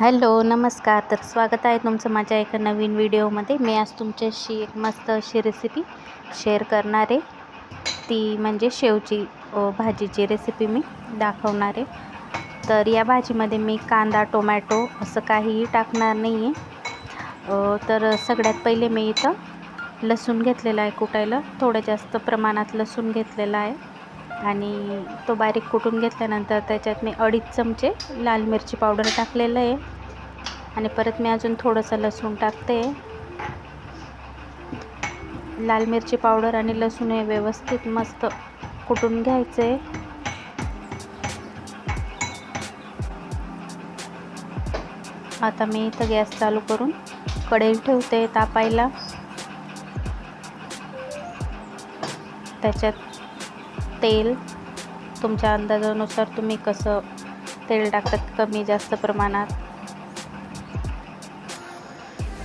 Hello नमस्कार. तर स्वागत आहे तुमचं माझ्या एका नवीन व्हिडिओमध्ये. मी आज तुमच्याशी एक मस्त अशी रेसिपी शेअर करणार आहे. ती म्हणजे शेवची भाजीची रेसिपी मी दाखवणार आहे. तर या भाजीमध्ये मी कांदा टोमॅटो असं काहीही टाकणार नाही आहे तर सगळ्यात पहिले मी इथं लसूण घेतलेला आहे कुटायला. थोडं जास्त प्रमाणात लसूण घेतलेला आहे. आणि तो बारीक कुटून घेतल्यानंतर त्याच्यात मी अडीच चमचे लाल मिरची पावडर टाकलेलं आहे. आणि परत मी अजून थोडंसं लसूण टाकते. लाल मिरची पावडर आणि लसूण हे व्यवस्थित मस्त कुटून घ्यायचं. आहे आता मी इथं गॅस चालू करून कढई ठेवते तापायला. त्याच्यात तेल तुमच्या अंदाजानुसार तुम्ही कसं तेल टाकतात कमी जास्त प्रमाणात?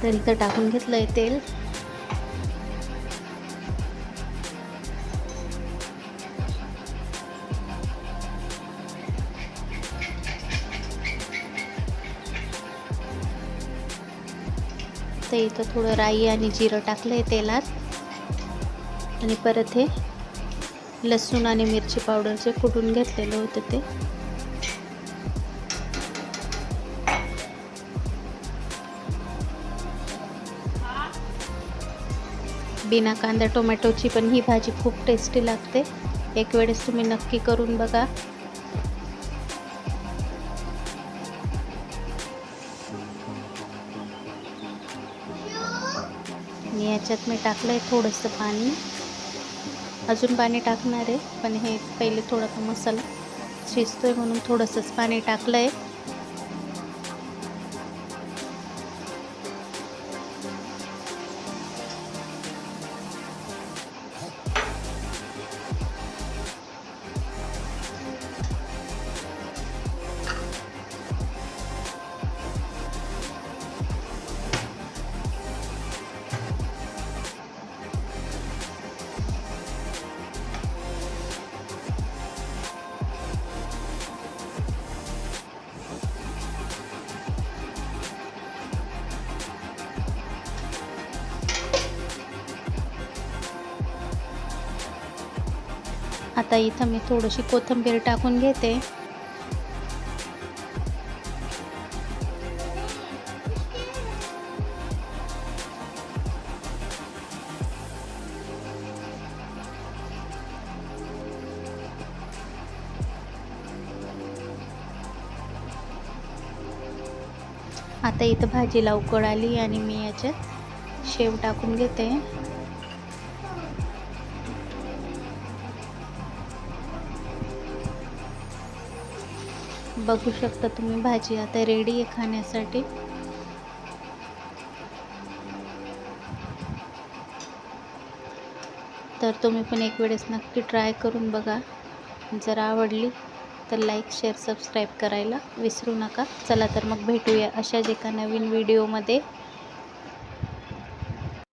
तर इथं टाकून घेतलं आहे तेल. तर इथं थोडं राई आणि जिरं टाकलं आहे तेलात. आणि परत हे लसूण आणि मिरची पावडरचे कुटून घेतलेलं होतं ते. बिना कांदा टोमॅटोची पण ही भाजी खूप टेस्टी लागते. एक वेळेस तुम्ही नक्की करून बघा. मी याच्यात मी टाकलं आहे थोडंसं पाणी. अजून पाणी टाकणार आहे पण हे पहिले थोडासा मसाला शिजतो आहे म्हणून थोडंसंच पाणी टाकलं आहे आता इथं मी थोडीशी कोथिंबीर टाकून घेते. आता इथं भाजीला उकड आली आणि मी याच्यात शेव टाकून घेते. बघू शकता तुम्ही भाजी आता रेडी आहे खाण्यासाठी. तर तुम्ही पण एक वेळेस नक्की ट्राय करून बघा. जर आवडली तर लाईक शेअर सबस्क्राईब करायला विसरू नका. चला तर मग भेटूया अशाच एका नवीन व्हिडिओमध्ये